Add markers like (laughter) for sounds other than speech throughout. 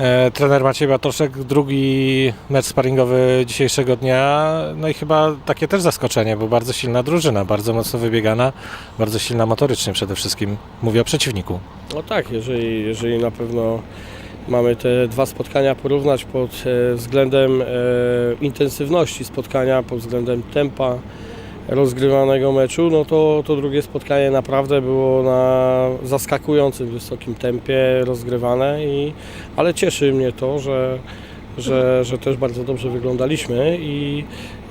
E, trener Maciej Bartoszek, drugi mecz sparingowy dzisiejszego dnia, no i chyba takie też zaskoczenie, bo bardzo silna drużyna, bardzo mocno wybiegana, bardzo silna motorycznie przede wszystkim, mówię o przeciwniku. No tak, jeżeli, jeżeli na pewno mamy te dwa spotkania porównać pod e, względem e, intensywności spotkania, pod względem tempa rozgrywanego meczu, no to, to drugie spotkanie naprawdę było na zaskakującym wysokim tempie rozgrywane, i, ale cieszy mnie to, że, że, że też bardzo dobrze wyglądaliśmy i,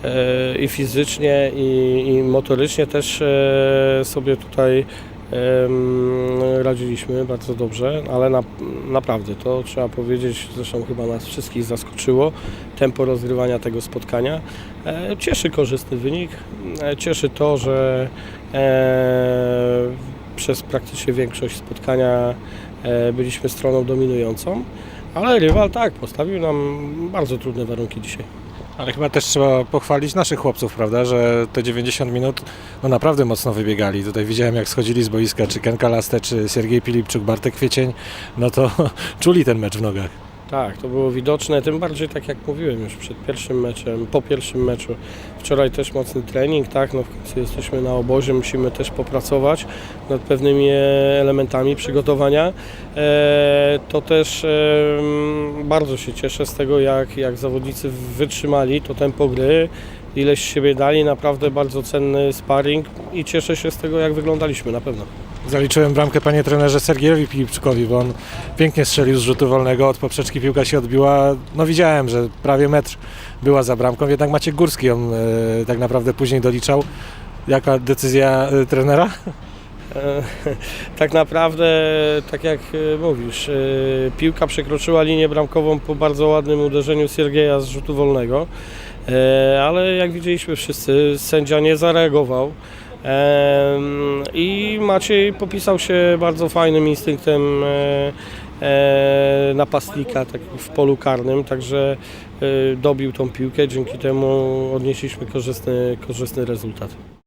e, i fizycznie, i, i motorycznie też e, sobie tutaj radziliśmy bardzo dobrze, ale na, naprawdę to trzeba powiedzieć, zresztą chyba nas wszystkich zaskoczyło tempo rozgrywania tego spotkania. E, Cieszy korzystny wynik, e, cieszy to, że e, przez praktycznie większość spotkania byliśmy stroną dominującą, ale rywal tak, postawił nam bardzo trudne warunki dzisiaj. Ale chyba też trzeba pochwalić naszych chłopców, prawda, że te 90 minut no naprawdę mocno wybiegali. Tutaj widziałem jak schodzili z boiska, czy Ken Kalaste, czy Siergiej Pilipczuk, Bartek Kwiecień, no to (laughs) czuli ten mecz w nogach. Tak, to było widoczne, tym bardziej tak jak mówiłem już przed pierwszym meczem, po pierwszym meczu. Wczoraj też mocny trening, tak, no w końcu jesteśmy na obozie, musimy też popracować nad pewnymi e, elementami przygotowania. E, to też em, bardzo się cieszę z tego, jak, jak zawodnicy wytrzymali to tempo gry, ileś siebie dali, naprawdę bardzo cenny sparring i cieszę się z tego, jak wyglądaliśmy na pewno. Zaliczyłem bramkę panie trenerze Sergiejowi Pilipczukowi, bo on pięknie strzelił z rzutu wolnego, od poprzeczki piłka się odbiła. No widziałem, że prawie metr była za bramką, jednak Maciek Górski ją e, tak naprawdę później doliczał. Jaka decyzja e, trenera? E, (laughs) Tak naprawdę, tak jak e, mówisz, e, piłka przekroczyła linię bramkową po bardzo ładnym uderzeniu Siergieja z rzutu wolnego, ale jak widzieliśmy wszyscy, sędzia nie zareagował. I Maciej popisał się bardzo fajnym instynktem napastnika tak w polu karnym, także dobił tą piłkę, dzięki temu odnieśliśmy korzystny, korzystny rezultat.